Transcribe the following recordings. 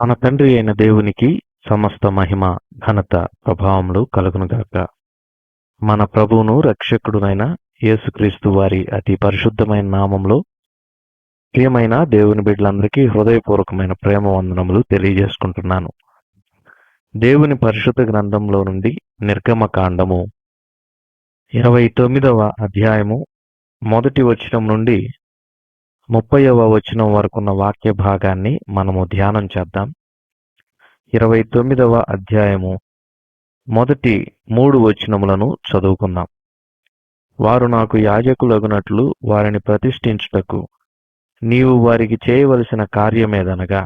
మన తండ్రి అయిన దేవునికి సమస్త మహిమ ఘనత ప్రభావములు కలుగునుగాక మన ప్రభువును రక్షకుడునైన యేసుక్రీస్తు వారి అతి పరిశుద్ధమైన నామంలో ప్రియమైన దేవుని బిడ్డలందరికీ హృదయపూర్వకమైన ప్రేమ వందనములు తెలియజేసుకుంటున్నాను. దేవుని పరిశుద్ధ గ్రంథంలో నుండి నిర్గమకాండము ఇరవై తొమ్మిదవ అధ్యాయము మొదటి వచనం నుండి ముప్పైవ వచనం వరకున్న వాక్య భాగాన్ని మనము ధ్యానం చేద్దాం. ఇరవై తొమ్మిదవ అధ్యాయము మొదటి మూడు వచనములను చదువుకుందాం. వారు నాకు యాజకులగునట్లు వారిని ప్రతిష్ఠించుటకు నీవు వారికి చేయవలసిన కార్యమేదనగా?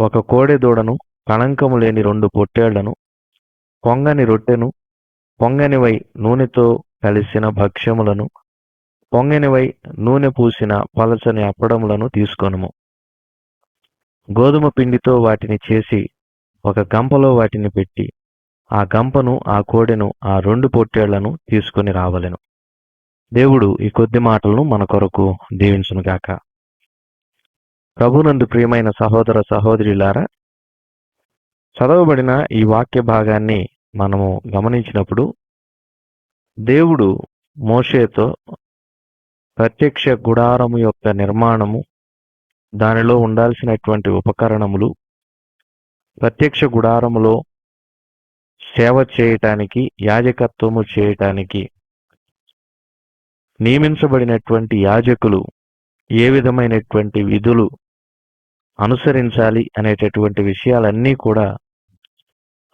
ఒక కోడెదూడను కళంకము లేని రెండు పొట్టేళ్ళను పొంగని రొట్టెను పొంగనివై నూనెతో కలిసిన భక్ష్యములను పొంగనివై నూనె పూసిన పలచని అప్పడములను తీసుకొనుము. గోధుమ పిండితో వాటిని చేసి ఒక గంపలో వాటిని పెట్టి ఆ గంపను ఆ కోడెను ఆ రెండు పొట్టేళ్ళను తీసుకొని రావలెను. దేవుడు ఈ కొద్ది మాటలను మన కొరకు దీవించునుగాక ప్రభునందు ప్రియమైన సహోదర సహోదరులారా చదవబడిన ఈ వాక్య భాగాన్ని మనము గమనించినప్పుడు దేవుడు మోషేతో ప్రత్యక్ష గుడారము యొక్క నిర్మాణము దానిలో ఉండాల్సినటువంటి ఉపకరణములు ప్రత్యక్ష గుడారములో సేవ చేయటానికి యాజకత్వము చేయటానికి నియమించబడినటువంటి యాజకులు ఏ విధమైనటువంటి విధులు అనుసరించాలి అనేటటువంటి విషయాలన్నీ కూడా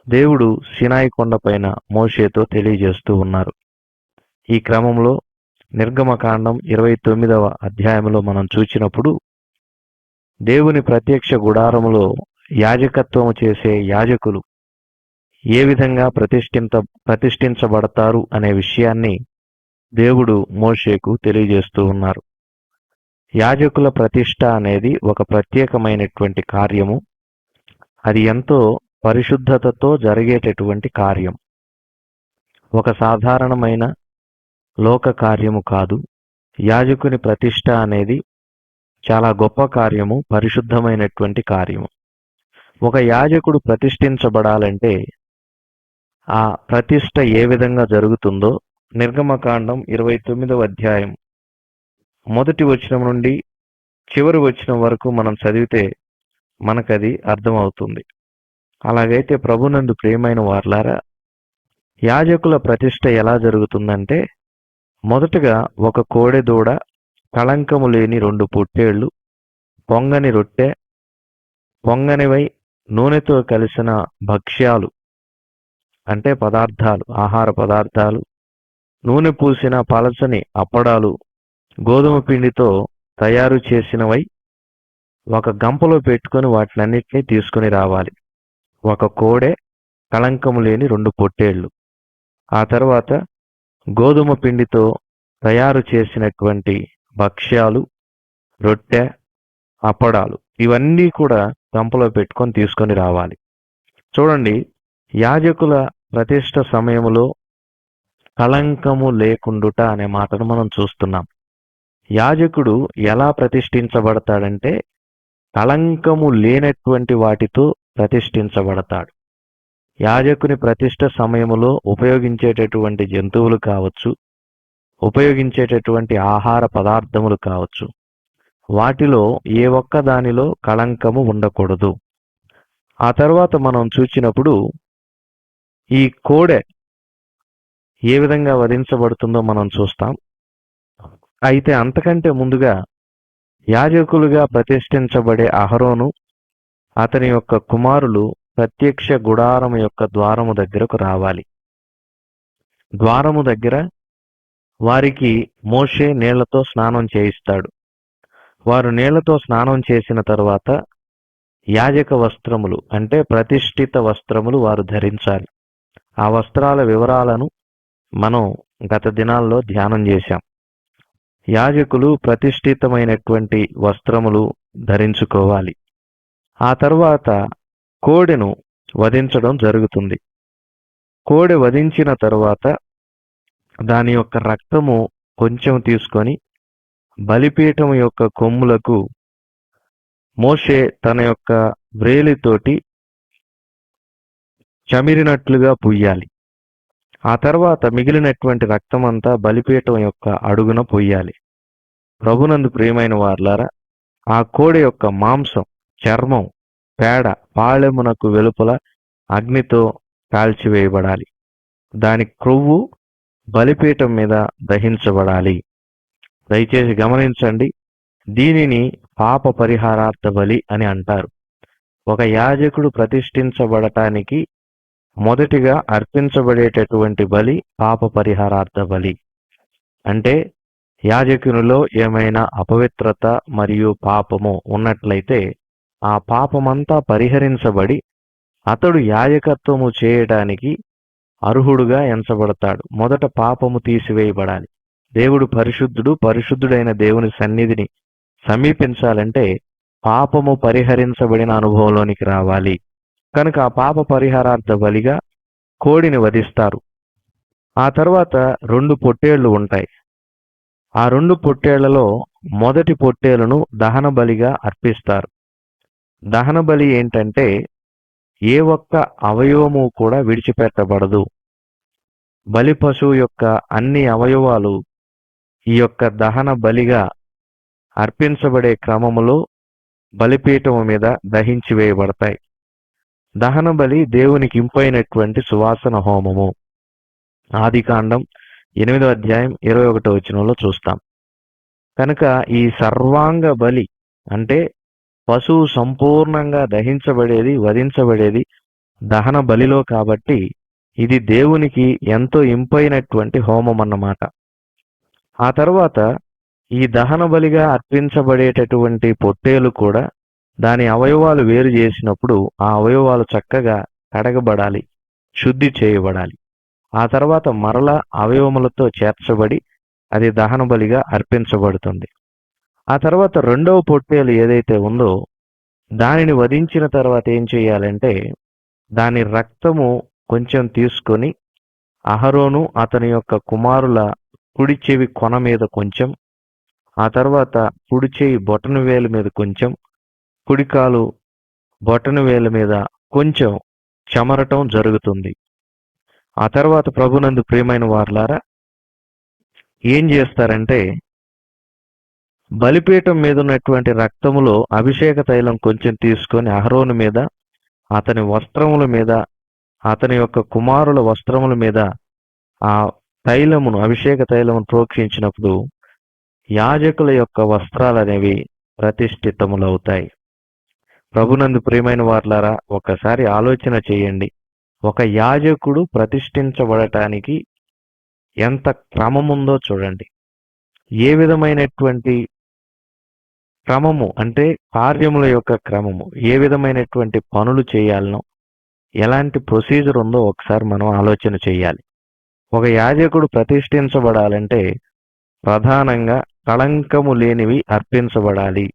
దేవుడు సినాయి కొండపైన మోషేతో తెలియజేస్తూ ఉన్నారు. ఈ క్రమంలో నిర్గమకాండం ఇరవై తొమ్మిదవ అధ్యాయంలో మనం చూచినప్పుడు దేవుని ప్రత్యక్ష గుడారములో యాజకత్వము చేసే యాజకులు ఏ విధంగా ప్రతిష్ఠింత ప్రతిష్ఠించబడతారు అనే విషయాన్ని దేవుడు మోషేకు తెలియజేస్తూ ఉన్నారు. యాజకుల ప్రతిష్ట అనేది ఒక ప్రత్యేకమైనటువంటి కార్యము. అది ఎంతో పరిశుద్ధతతో జరిగేటటువంటి కార్యం. ఒక సాధారణమైన లోక కార్యము కాదు. యాజకుని ప్రతిష్ట అనేది చాలా గొప్ప కార్యము పరిశుద్ధమైనటువంటి కార్యము. ఒక యాజకుడు ప్రతిష్ఠించబడాలంటే ఆ ప్రతిష్ట ఏ విధంగా జరుగుతుందో నిర్గమకాండం ఇరవై తొమ్మిదవ అధ్యాయం. మొదటి వచనం నుండి చివరి వచనం వరకు మనం చదివితే మనకది అర్థమవుతుంది. అలాగైతే ప్రభునందు ప్రియమైన వార్లారా యాజకుల ప్రతిష్ట ఎలా జరుగుతుందంటే మొదటగా ఒక కోడెదూడ కళంకము లేని రెండు పుట్టేళ్ళు పొంగని రొట్టె పొంగనివై నూనెతో కలిసిన భక్ష్యాలు అంటే పదార్థాలు ఆహార పదార్థాలు నూనె పూసిన పలచని అప్పడాలు గోధుమ పిండితో తయారు చేసినవై ఒక గంపలో పెట్టుకొని వాటినన్నిటినీ తీసుకొని రావాలి. ఒక కోడె కళంకము లేని రెండు పొట్టేళ్ళు ఆ తర్వాత గోధుమ పిండితో తయారు చేసినటువంటి భక్ష్యాలు రొట్టె అప్పడాలు ఇవన్నీ కూడా గంపలో పెట్టుకొని తీసుకొని రావాలి. చూడండి యాజకుల ప్రతిష్ట సమయంలో కళంకము లేకుండుట అనే మాటను మనం చూస్తున్నాం. యాజకుడు ఎలా ప్రతిష్ఠించబడతాడంటే కళంకము లేనటువంటి వాటితో ప్రతిష్ఠించబడతాడు. యాజకుని ప్రతిష్ట సమయములో ఉపయోగించేటటువంటి జంతువులు కావచ్చు ఉపయోగించేటటువంటి ఆహార పదార్థములు కావచ్చు. వాటిలో ఏ ఒక్క దానిలో కళంకము ఉండకూడదు. ఆ తర్వాత మనం చూచినప్పుడు ఈ కోడె ఏ విధంగా వధించబడుతుందో మనం చూస్తాం. అయితే అంతకంటే ముందుగా యాజకులుగా ప్రతిష్ఠించబడే అహరోను అతని యొక్క కుమారులు ప్రత్యక్ష గుడారము యొక్క ద్వారము దగ్గరకు రావాలి. ద్వారము దగ్గర వారికి మోషే నీళ్ళతో స్నానం చేయిస్తాడు. వారు నీళ్ళతో స్నానం చేసిన తరువాత యాజక వస్త్రములు అంటే ప్రతిష్ఠిత వస్త్రములు వారు ధరించాలి. ఆ వస్త్రాల వివరాలను మనం గత దినాల్లో ధ్యానం చేశాం. యాజకులు ప్రతిష్ఠితమైనటువంటి వస్త్రములు ధరించుకోవాలి. ఆ తర్వాత కోడెను వధించడం జరుగుతుంది. కోడె వధించిన తరువాత దాని యొక్క రక్తము కొంచెం తీసుకొని బలిపీఠం యొక్క కొమ్ములకు మోషే తన యొక్క వ్రేలితోటి చమిరినట్లుగా పుయ్యాలి. ఆ తర్వాత మిగిలినటువంటి రక్తమంతా బలిపీఠం యొక్క అడుగున పొయ్యాలి ప్రభునందు ప్రియమైన వార్లారా ఆ కోడి యొక్క మాంసం చర్మం పేడ పాళెమునకు వెలుపల అగ్నితో కాల్చివేయబడాలి. దాని క్రొవ్వు బలిపీఠం మీద దహించబడాలి. దయచేసి గమనించండి దీనిని పాప పరిహారార్థ బలి అని అంటారు. ఒక యాజకుడు ప్రతిష్ఠించబడటానికి మొదటిగా అర్పించబడేటటువంటి బలి పాప పరిహారార్థ బలి. అంటే యాజకునిలో ఏమైనా అపవిత్రత మరియు పాపము ఉన్నట్లయితే ఆ పాపమంతా పరిహరించబడి అతడు యాజకత్వము చేయటానికి అర్హుడుగా ఎంచబడతాడు. మొదట పాపము తీసివేయబడాలి. దేవుడు పరిశుద్ధుడు పరిశుద్ధుడైన దేవుని సన్నిధిని సమీపించాలంటే పాపము పరిహరించబడిన అనుభవంలోనికి రావాలి. కనుక ఆ పాప పరిహారార్థ బలిగా కోడిని వధిస్తారు. ఆ తర్వాత రెండు పొట్టేళ్ళు ఉంటాయి. ఆ రెండు పొట్టేళ్ళలో మొదటి పొట్టేలను దహన బలిగా అర్పిస్తారు. దహన బలి ఏంటంటే ఏ ఒక్క అవయవము కూడా విడిచిపెట్టబడదు. బలి పశువు యొక్క అన్ని అవయవాలు ఈ యొక్క దహన బలిగా అర్పించబడే క్రమములో బలిపీఠము మీద దహించి వేయబడతాయి. దహన బలి దేవునికి ఇంపైనటువంటి సువాసన హోమము. ఆదికాండం ఎనిమిదో అధ్యాయం ఇరవై ఒకటో వచనంలో చూస్తాం. కనుక ఈ సర్వాంగ బలి అంటే పశువు సంపూర్ణంగా దహించబడేది వధించబడేది దహన బలిలో కాబట్టి ఇది దేవునికి ఎంతో ఇంపైనటువంటి హోమం అన్నమాట ఆ తర్వాత ఈ దహన బలిగా అర్పించబడేటటువంటి పొట్టేలు కూడా దాని అవయవాలు వేరు చేసినప్పుడు ఆ అవయవాలు చక్కగా కడగబడాలి శుద్ధి చేయబడాలి. ఆ తర్వాత మరల అవయవములతో చేర్చబడి అది దహన బలిగా అర్పించబడుతుంది. ఆ తర్వాత రెండవ పొట్టేలు ఏదైతే ఉందో దానిని వధించిన తర్వాత ఏం చేయాలంటే దాని రక్తము కొంచెం తీసుకొని అహరోను అతని యొక్క కుమారుల కుడి చెవి కొన మీద కొంచెం ఆ తర్వాత కుడి చేయి బొటన వేలు మీద కొంచెం కుడికాలు బొటన వేలు మీద కొంచెం చెమరటం జరుగుతుంది. ఆ తర్వాత ప్రభునందు ప్రియమైన వార్లారా ఏం చేస్తారంటే బలిపీఠం మీద ఉన్నటువంటి రక్తములో అభిషేక తైలం కొంచెం తీసుకొని అహరోను మీద అతని వస్త్రముల మీద అతని యొక్క కుమారుల వస్త్రముల మీద ఆ తైలమును అభిషేక తైలమును ప్రోక్షించినప్పుడు యాజకుల యొక్క వస్త్రాలు అనేవి ప్రతిష్ఠితములవుతాయి. ప్రభునందు ప్రియమైన వార్లారా ఒకసారి ఆలోచన చేయండి. ఒక యాజకుడు ప్రతిష్ఠించబడటానికి ఎంత క్రమముందో చూడండి. ఏ విధమైనటువంటి క్రమము అంటే కార్యముల యొక్క క్రమము. ఏ విధమైనటువంటి పనులు చేయాలనో ఎలాంటి ప్రొసీజర్ ఉందో ఒకసారి మనం ఆలోచన చేయాలి. ఒక యాజకుడు ప్రతిష్ఠించబడాలంటే ప్రధానంగా కళంకము లేనివి అర్పించబడాలి.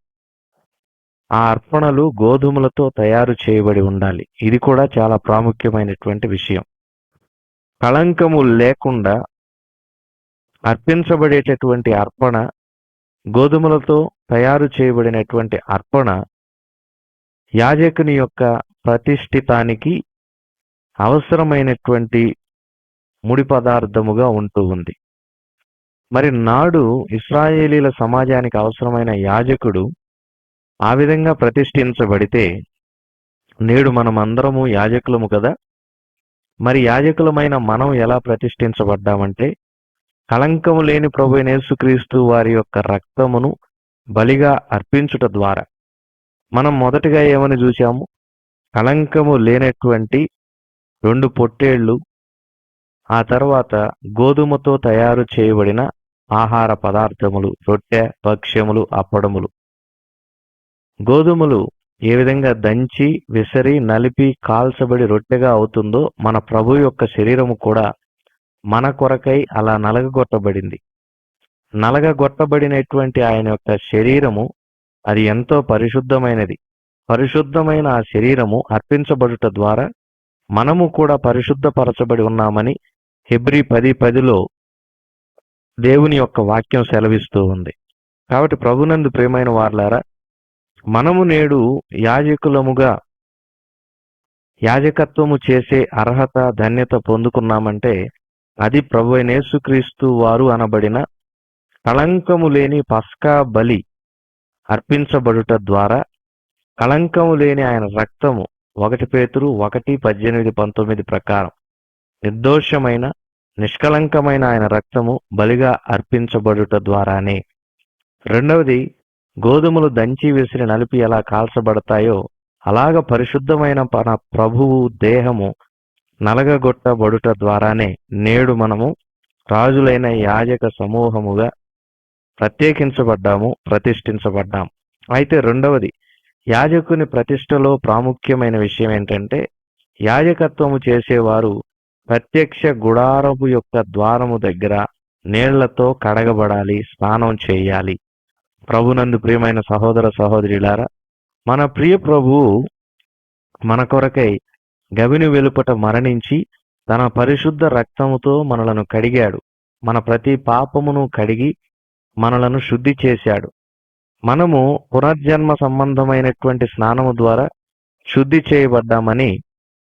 ఆ అర్పణలు గోధుమలతో తయారు చేయబడి ఉండాలి. ఇది కూడా చాలా ప్రాముఖ్యమైనటువంటి విషయం. కళంకము లేకుండా అర్పించబడేటటువంటి అర్పణ గోధుమలతో తయారు చేయబడినటువంటి అర్పణ యాజకుని యొక్క ప్రతిష్ఠితానికి అవసరమైనటువంటి ముడి పదార్థముగా ఉంటూ ఉంది. మరి నాడు ఇస్రాయేలీల సమాజానికి అవసరమైన యాజకుడు ఆ విధంగా ప్రతిష్ఠించబడితే నేడు మనం అందరము యాజకులము కదా? మరి యాజకులమైన మనం ఎలా ప్రతిష్ఠించబడ్డామంటే కళంకము లేని ప్రభు యేసుక్రీస్తు వారి యొక్క రక్తమును బలిగా అర్పించుట ద్వారా. మనం మొదటిగా ఏమని చూసాము కళంకము లేనటువంటి రెండు పొట్టేళ్ళు ఆ తర్వాత గోధుమతో తయారు చేయబడిన ఆహార పదార్థములు రొట్టె భక్ష్యములు అప్పడములు. గోధుమలు ఏ విధంగా దంచి విసరి నలిపి కాల్చబడి రొట్టెగా అవుతుందో మన ప్రభు యొక్క శరీరము కూడా మన కొరకై అలా నలగగొట్టబడింది. నలగగొట్టబడినటువంటి ఆయన యొక్క శరీరము అది ఎంతో పరిశుద్ధమైనది. పరిశుద్ధమైన ఆ శరీరము అర్పించబడుట ద్వారా మనము కూడా పరిశుద్ధపరచబడి ఉన్నామని హెబ్రి పది పదిలో దేవుని యొక్క వాక్యం సెలవిస్తూ ఉంది. కాబట్టి ప్రభునందు ప్రేమైన వార్లారా మనము నేడు యాజకులముగా యాజకత్వము చేసే అర్హత ధన్యత పొందుకున్నామంటే అది ప్రభు అయిన యేసుక్రీస్తు వారు అనబడిన కళంకము లేని పస్కా బలి అర్పించబడుట ద్వారా కళంకము లేని ఆయన రక్తము ఒకటి పేతురు ఒకటి పద్దెనిమిది పంతొమ్మిది ప్రకారం నిర్దోషమైన నిష్కలంకమైన ఆయన రక్తము బలిగా అర్పించబడుట ద్వారానే. రెండవది గోధుమలు దంచి విసిరి నలిపి ఎలా కాల్చబడతాయో అలాగ పరిశుద్ధమైన మన ప్రభువు దేహము నలగగొట్టబడుట ద్వారానే నేడు మనము రాజులైన యాజక సమూహముగా ప్రత్యేకించబడ్డాము ప్రతిష్ఠించబడ్డాం అయితే రెండవది యాజకుని ప్రతిష్టలో ప్రాముఖ్యమైన విషయం ఏంటంటే యాజకత్వము చేసేవారు ప్రత్యక్ష గుడారపు యొక్క ద్వారము దగ్గర నీళ్ళతో కడగబడాలి స్నానం చేయాలి. ప్రభునందు ప్రియమైన సహోదర సహోదరులారా మన ప్రియ ప్రభువు మన కొరకై గవిని వెలుపట మరణించి తన పరిశుద్ధ రక్తముతో మనలను కడిగాడు. మన ప్రతి పాపమును కడిగి మనలను శుద్ధి చేశాడు. మనము పునర్జన్మ సంబంధమైనటువంటి స్నానము ద్వారా శుద్ధి చేయబడ్డామని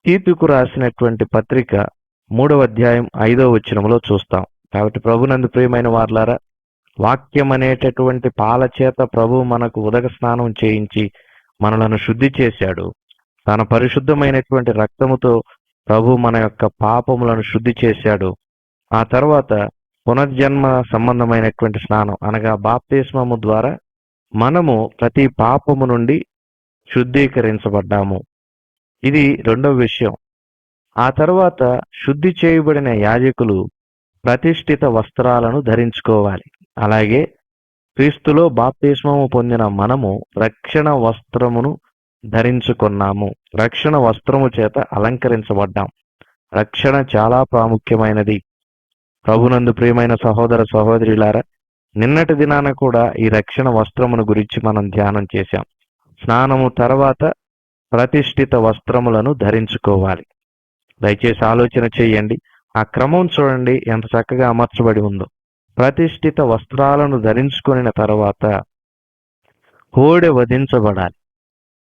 తీతుకు రాసినటువంటి పత్రిక మూడవ అధ్యాయం ఐదవ వచనములో చూస్తాం. కాబట్టి ప్రభునందు ప్రియమైన వార్లారా వాక్యం అనేటటువంటి పాల చేత ప్రభు మనకు ఉదక స్నానం చేయించి మనలను శుద్ధి చేశాడు. తన పరిశుద్ధమైనటువంటి రక్తముతో ప్రభు మన యొక్క పాపములను శుద్ధి చేశాడు. ఆ తర్వాత పునర్జన్మ సంబంధమైనటువంటి స్నానం అనగా బాప్తిస్మము ద్వారా మనము ప్రతి పాపము నుండి శుద్ధీకరించబడ్డాము. ఇది రెండవ విషయం. ఆ తర్వాత శుద్ధి చేయబడిన యాజకులు ప్రతిష్ఠిత వస్త్రాలను ధరించుకోవాలి. అలాగే క్రీస్తులో బాప్తిస్మము పొందిన మనము రక్షణ వస్త్రమును ధరించుకున్నాము. రక్షణ వస్త్రము చేత అలంకరించబడ్డాం. రక్షణ చాలా ప్రాముఖ్యమైనది. ప్రభునందు ప్రియమైన సహోదర సహోదరులారా నిన్నటి దినాన కూడా ఈ రక్షణ వస్త్రమును గురించి మనం ధ్యానం చేశాం. స్నానము తర్వాత ప్రతిష్ఠిత వస్త్రములను ధరించుకోవాలి. దయచేసి ఆలోచన చేయండి. ఆ క్రమం చూడండి ఎంత చక్కగా అమర్చబడి ఉందో. ప్రతిష్ఠిత వస్త్రాలను ధరించుకొనిన తర్వాత కోడె వధించబడాలి.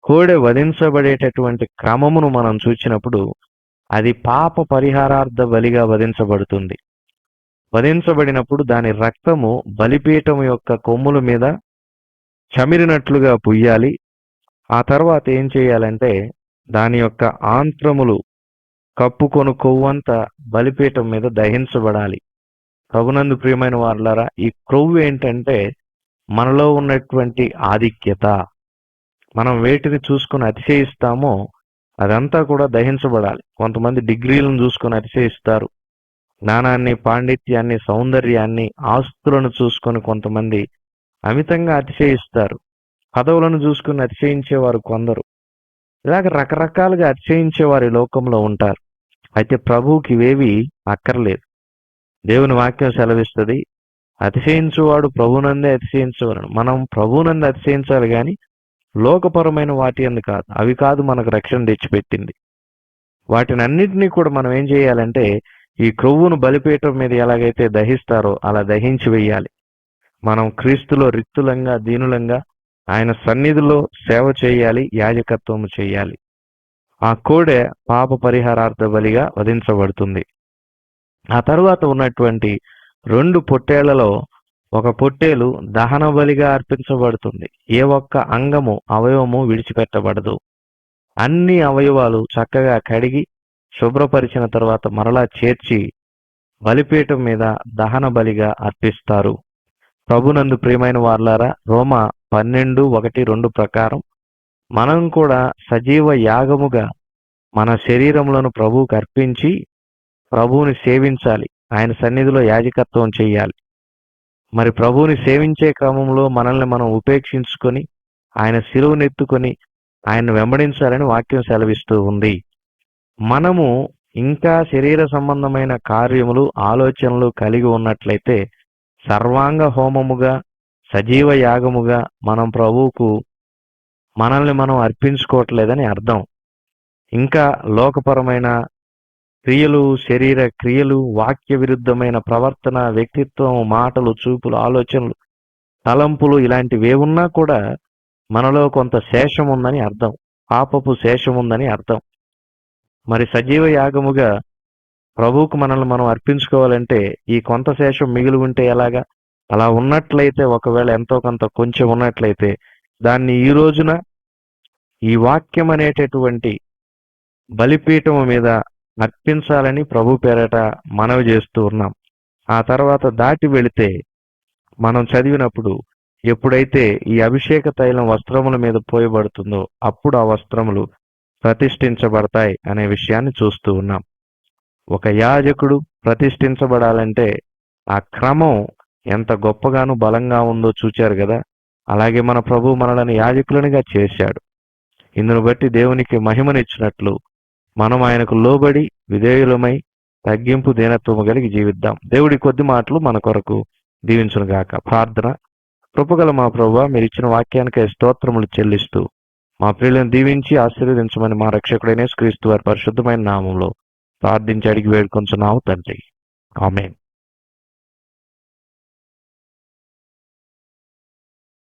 కోడె వధించబడేటటువంటి క్రమమును మనం చూచినప్పుడు అది పాప పరిహారార్థ బలిగా వధించబడుతుంది. వధించబడినప్పుడు దాని రక్తము బలిపీఠము యొక్క కొమ్ముల మీద చమిరినట్లుగా పుయ్యాలి. ఆ తర్వాత ఏం చేయాలంటే దాని యొక్క ఆంత్రములు కప్పుకొను కొవ్వంతా బలిపీఠం మీద దహించబడాలి. ప్రభునందు ప్రియమైన వారులారా ఈ క్రొవ్వు ఏంటంటే మనలో ఉన్నటువంటి ఆధిక్యత. మనం వేటిని చూసుకుని అతిశయిస్తామో అదంతా కూడా దహించబడాలి. కొంతమంది డిగ్రీలను చూసుకొని అతిశయిస్తారు. జ్ఞానాన్ని పాండిత్యాన్ని సౌందర్యాన్ని ఆస్తులను చూసుకొని కొంతమంది అమితంగా అతిశయిస్తారు. పదవులను చూసుకుని అతిశయించేవారు కొందరు. ఇలాగ రకరకాలుగా అతిశయించేవారు ఈ లోకంలో ఉంటారు. అయితే ప్రభువుకి ఇవేవి అక్కర్లేదు. దేవుని వాక్యం సెలవిస్తుంది అతిశయించువాడు ప్రభునందే అతిశయించవలను. మనం ప్రభునందే అతిశయించాలి కానీ లోకపరమైన వాటి అందు కాదు అవి కాదు మనకు రక్షణ తెచ్చిపెట్టింది. వాటిని అన్నింటినీ కూడా మనం ఏం చేయాలంటే ఈ క్రొవ్వును బలిపీఠం మీద ఎలాగైతే దహిస్తారో అలా దహించి వేయాలి మనం క్రీస్తులో రిక్తులంగా దీనులంగా ఆయన సన్నిధిలో సేవ చేయాలి యాజకత్వము చేయాలి. ఆ కోడె పాప పరిహారార్థ బలిగా వధించబడుతుంది. ఆ తర్వాత ఉన్నటువంటి రెండు పొట్టేళ్ళలో ఒక పొట్టేలు దహన బలిగా అర్పించబడుతుంది. ఏ ఒక్క అంగము అవయవము విడిచిపెట్టబడదు. అన్ని అవయవాలు చక్కగా కడిగి శుభ్రపరిచిన తర్వాత మరలా చేర్చి బలిపీఠం మీద దహన బలిగా అర్పిస్తారు. ప్రభునందు ప్రియమైన వార్లారా రోమ పన్నెండు ఒకటి రెండు ప్రకారం మనం కూడా సజీవ యాగముగా మన శరీరములను ప్రభువుకు అర్పించి ప్రభువుని సేవించాలి. ఆయన సన్నిధిలో యాజకత్వం చేయాలి. మరి ప్రభువుని సేవించే క్రమంలో మనల్ని మనం ఉపేక్షించుకొని ఆయన శిలువనెత్తుకొని ఆయన వెంబడించాలని వాక్యం సెలవిస్తూ ఉంది. మనము ఇంకా శరీర సంబంధమైన కార్యములు ఆలోచనలు కలిగి ఉన్నట్లయితే సర్వాంగ హోమముగా సజీవ యాగముగా మనం ప్రభువుకు మనల్ని మనం అర్పించుకోవట్లేదని అర్థం. ఇంకా లోకపరమైన క్రియలు శరీర క్రియలు వాక్య విరుద్ధమైన ప్రవర్తన వ్యక్తిత్వం మాటలు చూపులు ఆలోచనలు తలంపులు ఇలాంటివేవున్నా కూడా మనలో కొంత శేషం ఉందని అర్థం. పాపపు శేషం ఉందని అర్థం. మరి సజీవ యాగముగా ప్రభువుకు మనల్ని మనం అర్పించుకోవాలంటే ఈ కొంత శేషం మిగిలి ఉంటే ఎలాగా? అలా ఉన్నట్లయితే ఒకవేళ ఎంతో కొంత కొంచెం ఉన్నట్లయితే దాన్ని ఈ రోజున ఈ వాక్యం అనేటటువంటి బలిపీఠము మీద అర్పించాలని ప్రభు పేరట మనవి చేస్తూ ఉన్నాం. ఆ తర్వాత దాటి వెళితే మనం చదివినప్పుడు ఎప్పుడైతే ఈ అభిషేక తైలం వస్త్రముల మీద పోయబడుతుందో అప్పుడు ఆ వస్త్రములు ప్రతిష్ఠించబడతాయి అనే విషయాన్ని చూస్తూ ఉన్నాం. ఒక యాజకుడు ప్రతిష్ఠించబడాలంటే ఆ క్రమం ఎంత గొప్పగాను బలంగా ఉందో చూచారు కదా. అలాగే మన ప్రభు మనలను యాజకులనిగా చేశాడు. ఇందును బట్టి దేవునికి మహిమనిచ్చినట్లు మనం ఆయనకు లోబడి విధేయులమై తగ్గింపు దీనత్వము కలిగి జీవిద్దాం. దేవుడి కొద్ది మాటలు మన కొరకు దీవించునుగాక ప్రార్థన. కృపగల మా ప్రభు మీరు ఇచ్చిన వాక్యానికై స్తోత్రములు చెల్లిస్తూ మా ప్రియులను దీవించి ఆశీర్వదించమని మా రక్షకుడైన క్రీస్తు వారి పరిశుద్ధమైన నామంలో ప్రార్థించి అడిగి వేడుకొంచున్నాము తండ్రి. ఆమెన్.